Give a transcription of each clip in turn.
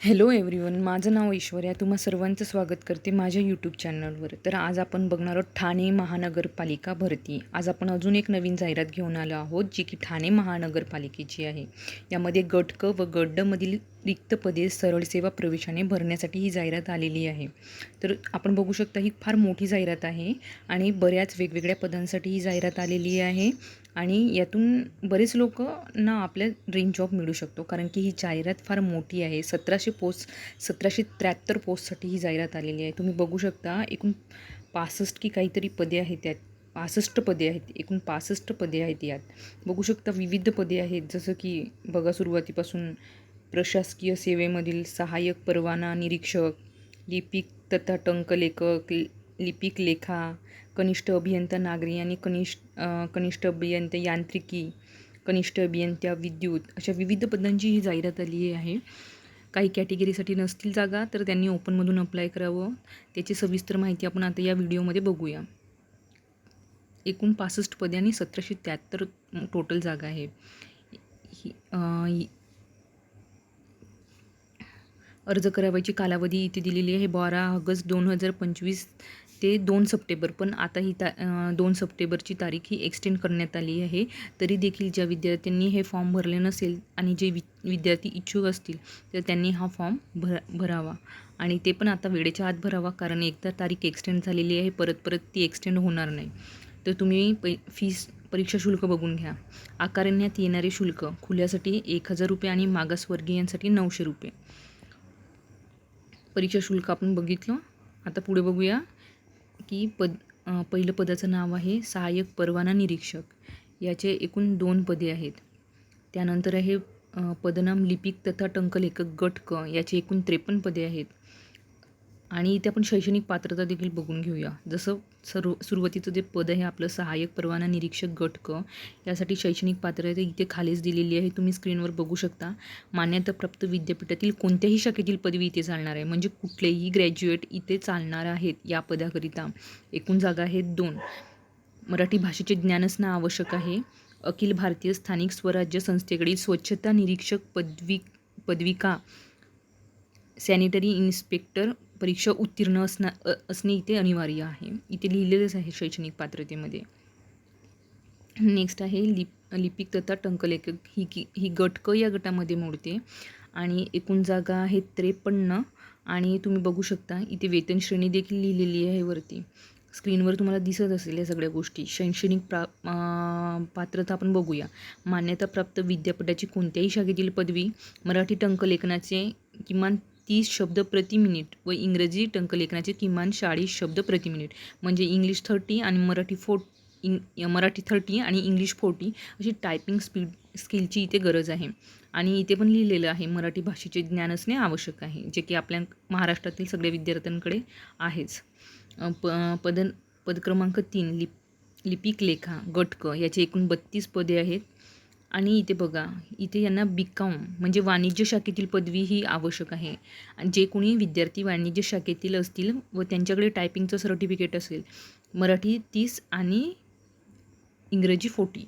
Hello everyone माझं नाव ऐश्वर्या. तुम्हा सर्वांचं स्वागत करते माझ्या यूट्यूब चॅनलवर तर आज आपण बघणार आहोत ठाणे महानगरपालिका भरती. आज आपण अजून एक नवीन जाहिरात घेऊन आलो आहोत जी की ठाणे महानगरपालिकेची आहे. यामध्ये गट क व गट ड मधील रिक्त पदे सरळ सेवा प्रवेशाने भरण्यासाठी ही जाहिरात आलेली आहे. तर आपण बघू शकता ही फार मोठी जाहिरात आहे आणि बऱ्याच वेगवेगळ्या पदांसाठी ही जाहिरात आलेली आहे. आणि यातून बरेच लोक ना आपल्या ड्रीम जॉब मिळू शकतो. कारण की ही जाहिरात फार मोठी आहे. सतराशे पोस्ट सतराशे त्र्याहत्तर पोस्टसाठी ही जाहिरात आलेली आहे. तुम्ही बघू शकता एकूण पासष्ट की काहीतरी पदे आहेत त्यात पासष्ट पदे आहेत. एकूण पासष्ट पदे आहेत यात. बघू शकता विविध पदे आहेत. जसं की बघा सुरुवातीपासून प्रशासकीय सेवेमधील सहाय्यक परवाना निरीक्षक लिपिक तथा टंकलेखक लिपिक लेखा कनिष्ठ अभियंता नागरी आणि कनिष्ठ कनिष्ठ अभियंता यांत्रिकी कनिष्ठ अभियंत्या विद्युत अशा विविध पदांची ही जाहिरात आली आहे. काही कॅटेगरीसाठी नसतील जागा तर त्यांनी ओपनमधून अप्लाय करावं. त्याची सविस्तर माहिती आपण आता या व्हिडिओमध्ये बघूया. एकूण पासष्ट पदे आणि सतराशे त्र्याहत्तर टोटल जागा आहे. ही अर्ज करावयाची कालावधी इथे दिलेली आहे. बारा ऑगस्ट दोन हजार पंचवीस ते दोन सप्टेंबर पण आता ही ता दोन सप्टेंबरची तारीख ही एक्सटेंड करण्यात आली आहे. तरी देखील ज्या विद्यार्थ्यांनी हे फॉर्म भरले नसेल आणि जे वि विद्यार्थी इच्छुक असतील तर त्यांनी हा फॉर्म भर भरावा. आणि ते पण आता वेळेच्या आत भरावा कारण एकदा तारीख एक्सटेंड झालेली आहे परत परत ती एक्सटेंड होणार नाही. तर तुम्ही पै फीस परीक्षा शुल्क बघून घ्या. आकारण्यात येणारे शुल्क खुल्यासाठी एक हजार रुपये आणि मागासवर्गीयांसाठी नऊशे रुपये. परीक्षा शुल्क आपण बघितलं. आता पुढे बघूया. की पद पहिलं पदाचं नाव आहे सहाय्यक परवाना निरीक्षक. याचे एकूण दोन पदे आहेत. त्यानंतर आहे पदनाम लिपिक तथा टंकलेखक गट क याचे एकूण त्रेपन्न पदे आहेत. आणि इथे आपण शैक्षणिक पात्रता देखील बघून घेऊया. जसं सर्व सुरुवातीचं जे पद आहे आपलं सहाय्यक परवाना निरीक्षक गट क यासाठी शैक्षणिक पात्रता इथे खालीच दिलेली आहे. तुम्ही स्क्रीनवर बघू शकता. मान्यताप्राप्त विद्यापीठातील कोणत्याही शाखेतील पदवी इथे चालणार आहे. म्हणजे कुठलेही ग्रॅज्युएट इथे चालणार आहेत या पदाकरिता. एकूण जागा आहेत दोन. मराठी भाषेचे ज्ञान असणं आवश्यक आहे. अखिल भारतीय स्थानिक स्वराज्य संस्थेकडील स्वच्छता निरीक्षक पदवी पदविका सॅनिटरी इन्स्पेक्टर परीक्षा उत्तीर्ण असणं असणे इथे अनिवार्य आहे. इथे लिहिलेलंच आहे शैक्षणिक पात्रतेमध्ये. नेक्स्ट आहे लिप लिपिक तथा टंकलेखक. ही की ही गट क या गटामध्ये मोडते. आणि एकूण जागा आहे त्रेपन्न. आणि तुम्ही बघू शकता इथे वेतन श्रेणी देखील लिहिलेली आहे वरती. स्क्रीनवर तुम्हाला दिसत असेल या सगळ्या गोष्टी. शैक्षणिक प्रा पात्रता आपण बघूया. मान्यताप्राप्त विद्यापीठाची कोणत्याही शाखेतील पदवी मराठी टंकलेखनाचे किमान तीस शब्द प्रति मिनिट व इंग्रजी टंकलेखनाचे किमान चाळीस शब्द प्रति मिनिट. म्हणजे इंग्लिश थर्टी आणि मराठी फोर्ट इंग मराठी थर्टी आणि इंग्लिश फोर्टी अशी टायपिंग स्पीड स्किलची इथे गरज आहे. आणि इथे पण लिहिलेलं आहे मराठी भाषेचे ज्ञान असणे आवश्यक आहे जे की आपल्या महाराष्ट्रातील सगळ्या विद्यार्थ्यांकडे आहेच. प पदन पद क्रमांक तीन लिप लिपिक लेखा गटक याचे एकूण बत्तीस पदे आहेत. आणि इथे बघा इथे यांना बी कॉम म्हणजे वाणिज्य शाखेतील पदवी ही आवश्यक आहे. आणि जे कोणी विद्यार्थी वाणिज्य शाखेतील असतील व त्यांच्याकडे टायपिंगचं सर्टिफिकेट असेल मराठी तीस आणि इंग्रजी फोर्टी.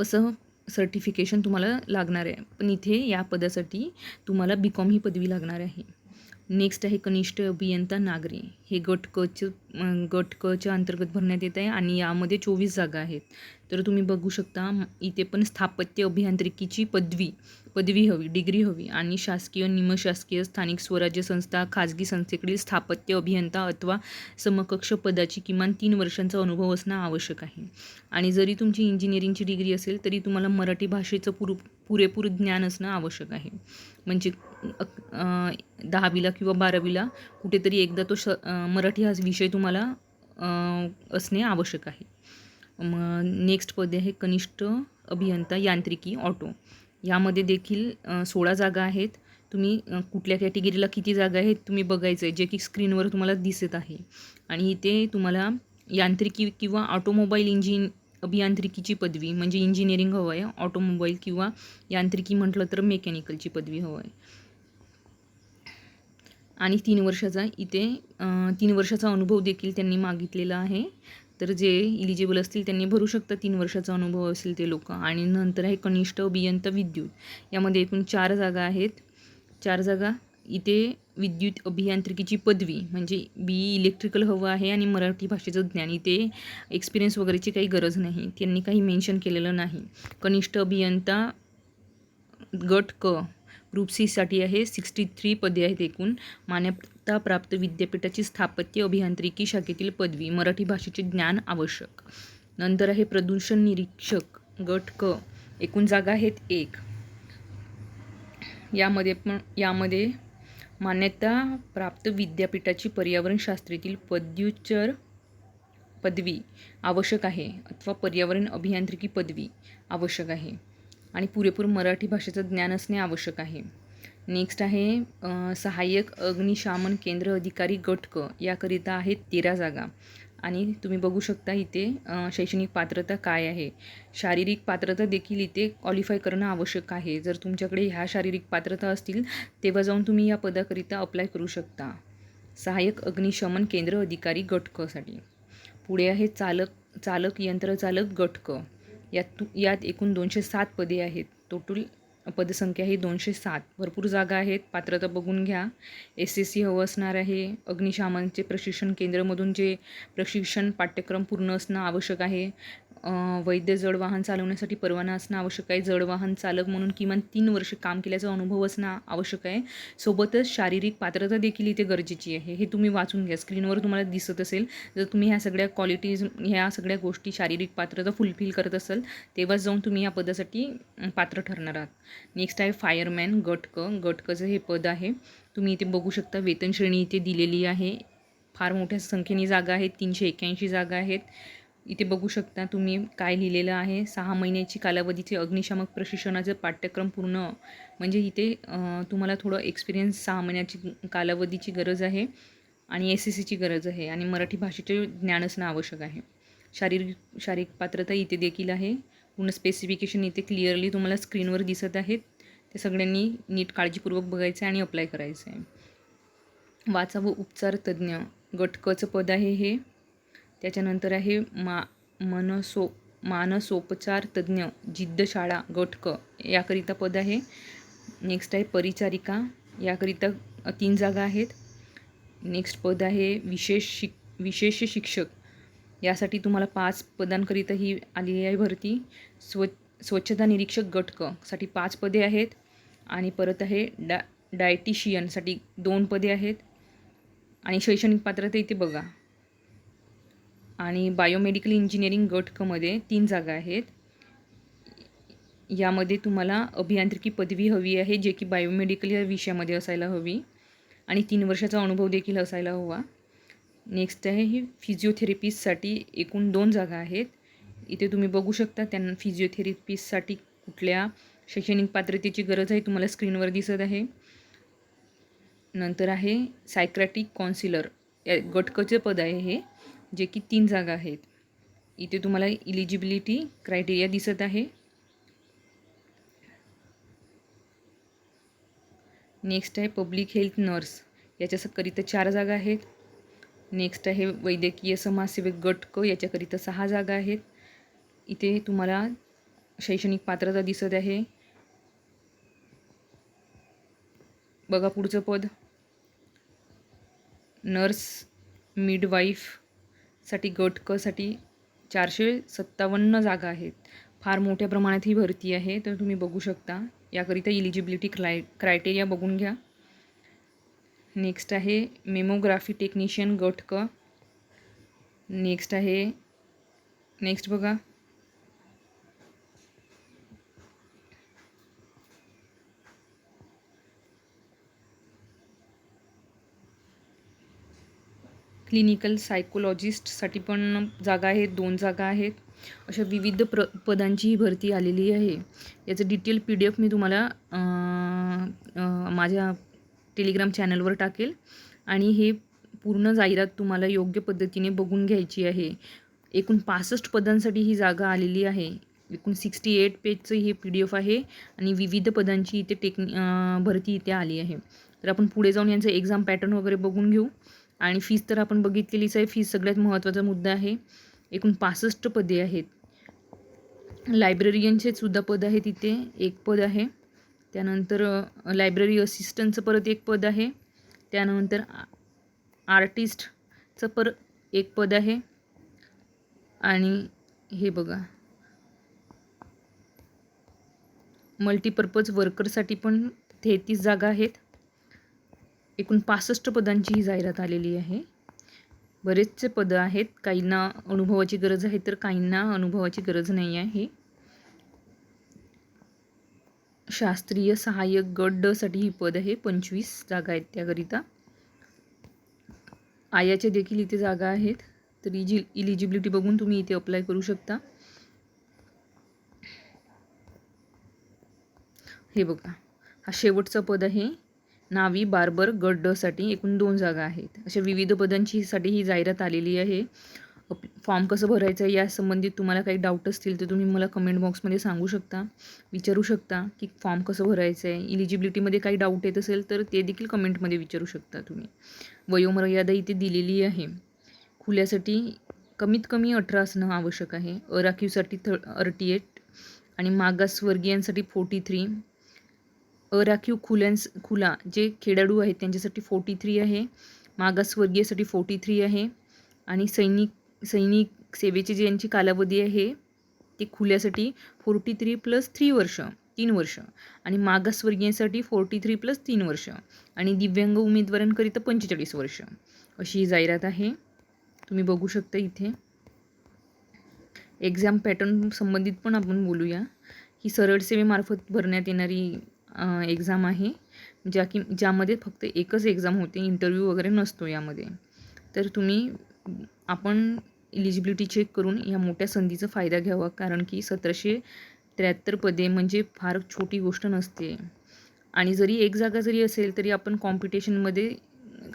असं सर्टिफिकेशन तुम्हाला लागणार आहे. पण इथे या पदासाठी तुम्हाला बी कॉम ही पदवी लागणार आहे. नेक्स्ट आहे कनिष्ठ अभियंता नागरी. हे गट गटकच्या गट कच्या अंतर्गत भरण्यात येत आहे आणि यामध्ये चोवीस जागा आहेत. तर तुम्ही बघू शकता इथे पण स्थापत्य अभियांत्रिकीची पदवी पदवी हवी डिग्री हवी आणि शासकीय निमशासकीय स्थानिक स्वराज्य संस्था खाजगी संस्थेकडील स्थापत्य अभियंता अथवा समकक्ष पदाची किमान तीन वर्षांचा अनुभव असणं आवश्यक आहे. आणि जरी तुमची इंजिनिअरिंगची डिग्री असेल तरी तुम्हाला मराठी भाषेचं पुर पुरेपूर ज्ञान असणं आवश्यक आहे. म्हणजे दहावीला किंवा बारावीला कुठेतरी एकदा तो श मराठी हा विषय तुम्हाला असणे आवश्यक आहे. मग नेक्स्ट पदे आहे कनिष्ठ अभियंता यांत्रिकी ऑटो यामध्ये देखील सोळा जागा आहेत. तुम्ही कुठल्या कॅटेगरीला किती जागा आहेत तुम्ही बघायचं आहे जे की स्क्रीनवर तुम्हाला दिसत आहे. आणि इथे तुम्हाला यांत्रिकी किंवा ऑटोमोबाईल इंजिन अभियांत्रिकीची पदवी म्हणजे इंजिनिअरिंग हवं आहे. ऑटोमोबाईल किंवा यांत्रिकी म्हटलं तर मेकॅनिकलची पदवी हवं आहे. आणि तीन वर्षाचा इथे तीन वर्षाचा अनुभव देखील त्यांनी मागितलेला आहे. तर जे इलिजिबल असतील त्यांनी भरू शकतात तीन वर्षाचा अनुभव असेल ते लोक. आणि नंतर आहे कनिष्ठ अभियंता विद्युत. यामध्ये एकूण चार जागा आहेत. चार जागा इथे विद्युत अभियांत्रिकीची पदवी म्हणजे बी इलेक्ट्रिकल हवं आहे आणि मराठी भाषेचं ज्ञान. इथे एक्सपिरियन्स वगैरेची काही गरज नाही. त्यांनी काही मेन्शन केलेलं नाही. कनिष्ठ अभियंता गट क. ग्रुप सीसाठी आहे. सिक्स्टी थ्री पदे आहेत एकूण. मान्यता प्राप्त विद्यापीठाची स्थापत्य अभियांत्रिकी शाखेतील पदवी. मराठी भाषेचे ज्ञान आवश्यक. नंतर आहे प्रदूषण निरीक्षक गट क. एकूण जागा आहेत एक. यामध्ये पण यामध्ये मान्यता प्राप्त विद्यापीठाची पर्यावरणशास्त्रीतील पदव्युच्चर पदवी आवश्यक आहे. अथवा पर्यावरण अभियांत्रिकी पदवी आवश्यक आहे. आणि पुरेपूर मराठी भाषेचं ज्ञान असणे आवश्यक आहे. नेक्स्ट आहे सहाय्यक अग्निशामन केंद्र अधिकारी गटक याकरिता आहेत तेरा जागा. आणि तुम्ही बघू शकता इथे शैक्षणिक पात्रता काय आहे. शारीरिक पात्रता देखील इथे क्वालिफाय करणं आवश्यक आहे. जर तुमच्याकडे ह्या शारीरिक पात्रता असतील तेव्हा जाऊन तुम्ही या पदाकरिता अप्लाय करू शकता. सहाय्यक अग्निशमन केंद्र अधिकारी गटकसाठी पुढे आहे चालक चालक यंत्रचालक गटकं. यात यात एकूण दोनशे सात पदे आहेत. टोटल पदसंख्या ही दोनशे सात. भरपूर जागा आहेत. पात्रता बघून घ्या. एस एस सी हवं असणार आहे. अग्निशामनचे प्रशिक्षण केंद्रमधून जे प्रशिक्षण पाठ्यक्रम पूर्ण असणं आवश्यक आहे. वैद्य जड वाहन चालवण्यासाठी परवाना असणं आवश्यक आहे. जड वाहन चालक म्हणून किमान तीन वर्ष काम केल्याचा अनुभव असणं आवश्यक आहे. सोबतच शारीरिक पात्रता देखील इथे गरजेची आहे. हे तुम्ही वाचून घ्या. स्क्रीनवर तुम्हाला दिसत असेल जर तुम्ही ह्या सगळ्या क्वालिटीज ह्या सगळ्या गोष्टी शारीरिक पात्रता फुलफिल करत असाल तेव्हाच जाऊन तुम्ही या पदासाठी पात्र ठरणार आहात. नेक्स्ट आहे फायरमॅन गटक गटकचं हे पद आहे. तुम्ही इथे बघू शकता वेतन श्रेणी इथे दिलेली आहे. फार मोठ्या संख्येने जागा आहेत. तीनशे एक्याऐंशी जागा आहेत. इथे बघू शकता तुम्ही काय लिहिलेलं आहे. सहा महिन्याची कालावधीचे अग्निशामक प्रशिक्षणाचं पाठ्यक्रम पूर्ण. म्हणजे इथे तुम्हाला थोडं एक्सपिरियन्स सहा महिन्याची कालावधीची गरज आहे आणि एस एस सीची गरज आहे आणि मराठी भाषेचे ज्ञान असणं आवश्यक आहे. शारीरिक शारीरिक पात्रता इथे देखील आहे. पूर्ण स्पेसिफिकेशन इथे क्लिअरली तुम्हाला स्क्रीनवर दिसत आहेत. ते सगळ्यांनी नीट काळजीपूर्वक बघायचं आहे आणि अप्लाय करायचं आहे. वाचा व उपचार तज्ज्ञ गटकचं पद आहे हे. त्याच्यानंतर आहे मा मनसो मानसोपचार तज्ज्ञ जिद्द शाळा गट क याकरिता पद आहे. नेक्स्ट आहे परिचारिका. याकरिता तीन जागा आहेत. नेक्स्ट पद आहे विशेष शिक विशेष शिक्षक. यासाठी तुम्हाला पाच पदांकरिता ही आलेली आहे भरती. स्व स्वच्छता निरीक्षक गट क साठी पाच पदे आहेत. आणि परत आहे डा डायटिशियनसाठी दोन पदे आहेत. आणि शैक्षणिक पात्रता इथे बघा. आणि बायोमेडिकल इंजिनिअरिंग गट कमध्ये तीन जागा आहेत. यामध्ये तुम्हाला अभियांत्रिकी पदवी हवी आहे जे की बायोमेडिकल या विषयामध्ये असायला हवी. आणि तीन वर्षाचा अनुभव देखील असायला हवा. नेक्स्ट आहे ही फिजिओथेरपिस्टसाठी एकूण दोन जागा आहेत. इथे तुम्ही बघू शकता त्यांना फिजिओथेरपिस्टसाठी कुठल्या शैक्षणिक पात्रतेची गरज आहे तुम्हाला स्क्रीनवर दिसत आहे. नंतर आहे सायक्रॅटिक कॉन्सिलर. या गटकचे पद आहे हे. जे की तीन जागा आहेत. इथे तुम्हाला इलिजिबिलिटी क्रायटेरिया दिसत आहे. नेक्स्ट आहे पब्लिक हेल्थ नर्स याच्याकरिता चार जागा आहेत. नेक्स्ट आहे वैद्यकीय समाजसेवक गट क याच्याकरिता सहा जागा आहेत. इथे तुम्हाला शैक्षणिक पात्रता दिसत आहे. बघा पुढचं पद. नर्स मिडवाईफ साठी गट क साठी चारशे सत्तावन्न जागा आहेत. फार मोठ्या प्रमाणात ही भरती आहे तर तुम्ही बघू शकता. याकरिता इलिजिबिलिटी क्राय क्रायटेरिया बघून घ्या. नेक्स्ट आहे मेमोग्राफी टेक्निशियन गट क. नेक्स्ट आहे नेक्स्ट बघा. क्लिनिकल सायकोलॉजिस्टसाठी पण जागा आहेत दोन जागा आहेत. अशा विविध प्र पदांची ही भरती आलेली आहे. याचं डिटेल पी डी एफ मी तुम्हाला माझ्या टेलिग्राम चॅनलवर टाकेल. आणि हे पूर्ण जाहिरात तुम्हाला योग्य पद्धतीने बघून घ्यायची आहे. एकूण पासष्ट पदांसाठी ही जागा आलेली आहे. एकूण सिक्स्टी एट पेजचं हे पी डी एफ आहे आणि विविध पदांची इथे टेक्नि भरती इथे आली आहे. तर आपण पुढे जाऊन यांचं एक्झाम पॅटर्न वगैरे बघून घेऊ. आणि फीस तर आपण बघितलेलीच आहे. फीस सगळ्यात महत्त्वाचा मुद्दा आहे. एकूण पासष्ट पदे आहेत. लायब्ररियनचे सुद्धा पद आहे तिथे. एक पद आहे. त्यानंतर लायब्ररी असिस्टंटचं परत एक पद आहे. त्यानंतर आ आर्टिस्टचं पर एक पद आहे. आणि हे बघा. मल्टीपर्पज वर्करसाठी पण तेहतीस जागा आहेत. एकूण पासष्ट पदांची ही जाहिरात आलेली आहे. बरेचसे पदं आहेत. काहींना अनुभवाची गरज आहे तर काहींना अनुभवाची गरज नाही आहे. शास्त्रीय सहाय्यक गट डसाठी ही पद आहे. पंचवीस जागा आहेत त्याकरिता. आयाच्या देखील इथे जागा आहेत. तर इजि इलिजिबिलिटी बघून तुम्ही इथे अप्लाय करू शकता. हे बघा. हा शेवटचं पद आहे. नावी बार्बर गट डसाठी एकूण दोन जागा आहेत. अशा विविध पदांची साठी ही जाहिरात आलेली आहे. फॉर्म कसं भरायचं आहे या संबंधित तुम्हाला काही डाऊट असतील तर तुम्ही मला कमेंट बॉक्समध्ये सांगू शकता. विचारू शकता की फॉर्म कसं भरायचं आहे. इलिजिबिलिटीमध्ये काही डाऊट येत असेल तर ते देखील कमेंटमध्ये विचारू शकता तुम्ही. वयोमर्यादा इथे दिलेली आहे. खुल्यासाठी कमीत कमी अठरा असणं आवश्यक आहे. अराखीवसाठी थ अर्टी एट आणि मागासवर्गीयांसाठी फोर्टी थ्री अराखीव खुल्यांस खुला जे खेळाडू आहेत त्यांच्यासाठी फोर्टी थ्री आहे. मागासवर्गीयसाठी फोर्टी थ्री आहे. आणि सैनिक सैनिक सेवेची जी यांची कालावधी आहे ते खुल्यासाठी फोर्टी थ्री प्लस थ्री वर्ष तीन वर्ष. आणि मागासवर्गीयांसाठी फोर्टी थ्री प्लस तीन वर्ष. आणि दिव्यांग उमेदवारांकरिता पंचेचाळीस वर्ष. अशी ही जाहिरात आहे. तुम्ही बघू शकता इथे. एक्झाम पॅटर्न संबंधित पण आपण बोलूया. ही सरळ सेवेमार्फत भरण्यात येणारी एक्झाम आहे. ज्या की ज्यामध्ये फक्त एकच एक्झाम होते इंटरव्ह्यू वगैरे नसतो यामध्ये. तर तुम्ही आपण इलिजिबिलिटी चेक करून या मोठ्या संधीचा फायदा घ्यावा. कारण की सतराशे त्र्याहत्तर पदे म्हणजे फार छोटी गोष्ट नसते. आणि जरी एक जागा जरी असेल तरी आपण कॉम्पिटिशनमध्ये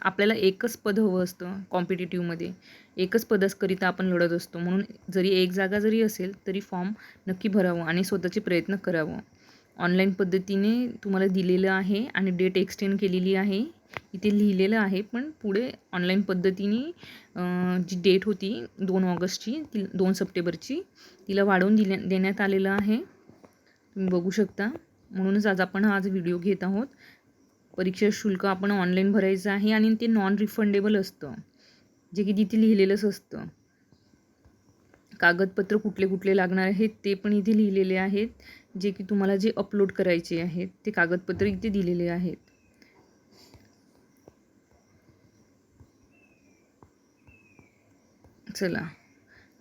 आपल्याला एकच पद हवं असतं कॉम्पिटेटिव्हमध्ये एकच पदाकरिता आपण लढत असतो. म्हणून जरी एक जागा जरी असेल तरी फॉर्म नक्की भरावं आणि स्वतःचे प्रयत्न करावं. ऑनलाईन पद्धतीने तुम्हाला दिलेलं आहे आणि डेट एक्सटेंड केलेली आहे. इथे लिहिलेलं आहे पण पुढे ऑनलाईन पद्धतीने जी डेट होती दोन ऑगस्टची ती दोन सप्टेंबरची तिला वाढवून दिल्या देण्यात आलेलं आहे. तुम्ही बघू शकता. म्हणूनच आज आपण आज व्हिडिओ घेत आहोत. परीक्षा शुल्क आपण ऑनलाईन भरायचं आहे आणि ते नॉन रिफंडेबल असतं. जे की तिथे लिहिलेलंच असतं. कागदपत्र कुठले कुठले लागणार आहेत ते पण इथे लिहिलेले आहेत. जे की तुम्हाला जे अपलोड करायचे आहेत ते कागदपत्र इथे दिलेले आहेत. चला.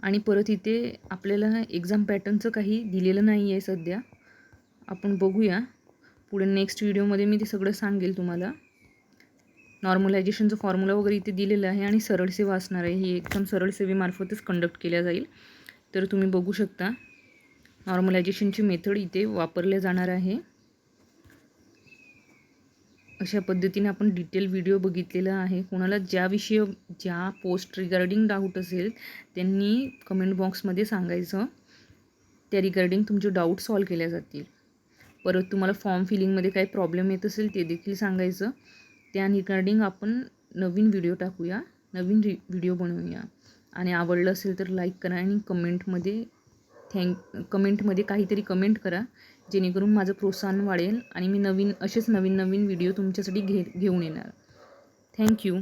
आणि परत इथे आपल्याला एक्झाम पॅटर्नचं काही दिलेलं नाही आहे सध्या. आपण बघूया. पुढे नेक्स्ट व्हिडिओमध्ये मी ते सगळं सांगेल तुम्हाला. नॉर्मलायझेशनचं फॉर्म्युला वगैरे इथे दिलेलं आहे आणि सरळ सेवा असणार आहे. ही एकदम सरळ सेवेमार्फतच कंडक्ट केल्या जाईल. तर तुम्ही बघू शकता. नॉर्मलायझेशनची मेथड इथे वापरल्या जाणार आहे. अशा पद्धतीने आपण डिटेल व्हिडिओ बघितलेला आहे. कोणाला ज्या विषय ज्या पोस्ट रिगार्डिंग डाऊट असेल त्यांनी कमेंट बॉक्समध्ये सांगायचं. त्या रिगार्डिंग तुमचे डाऊट सॉल्व केल्या जातील. परत तुम्हाला फॉर्म फिलिंगमध्ये काही प्रॉब्लेम येत असेल ते देखील सांगायचं. त्या रिगार्डिंग आपण नवीन व्हिडिओ टाकूया. नवीन रि व्हिडिओ बनवूया. आणि आवडलं असेल तर लाईक करा आणि कमेंटमध्ये थँक कमेंटमध्ये काहीतरी कमेंट करा जेणेकरून माझं प्रोत्साहन वाढेल आणि मी नवीन असेच नवीन नवीन व्हिडिओ तुमच्यासाठी घे घेऊन येणार. थँक्यू